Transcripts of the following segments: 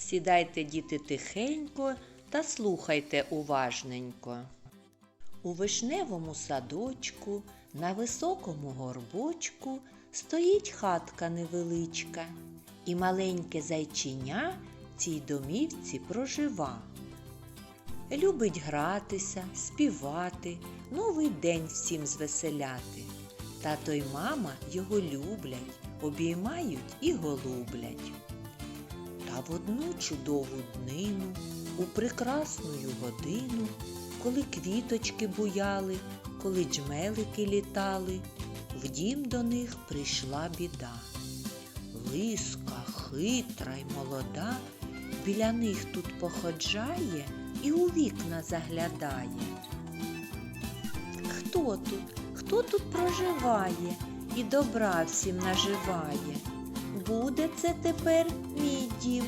Сідайте, діти, тихенько та слухайте уважненько. У вишневому садочку на високому горбочку стоїть хатка невеличка, і маленьке зайчиня цій домівці прожива. Любить гратися, співати, новий день всім звеселяти. Тато й мама його люблять, обіймають і голублять. Та в одну чудову днину, у прекрасную годину, коли квіточки буяли, коли джмелики літали, в дім до них прийшла біда. Лиска, хитра й молода, біля них тут походжає і у вікна заглядає. Хто тут? Хто тут проживає і добра всім наживає? Буде це тепер мій дім,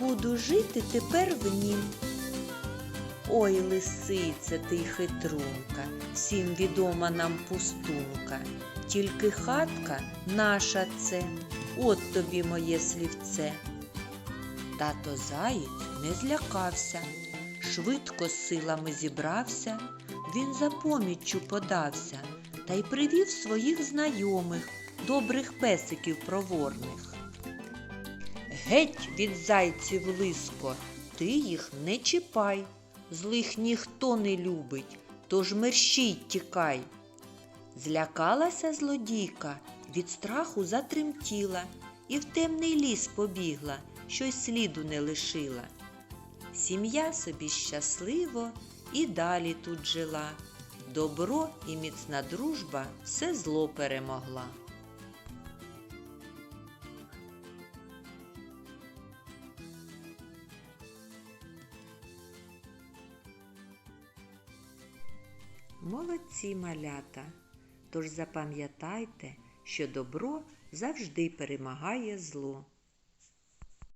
буду жити тепер в нім. Ой, лисице ти хитрунка, всім відома нам пустунка, тільки хатка наша це, от тобі моє слівце. Тато заєць не злякався, швидко силами зібрався, він за поміччю подався та й привів своїх знайомих, добрих песиків проворних. Геть від зайців лиско, ти їх не чіпай, злих ніхто не любить, тож мерщій тікай. Злякалася злодійка, від страху затремтіла і в темний ліс побігла, що й сліду не лишила. Сім'я собі щасливо і далі тут жила. Добро і міцна дружба все зло перемогла. Молодці малята. Тож запам'ятайте, що добро завжди перемагає зло.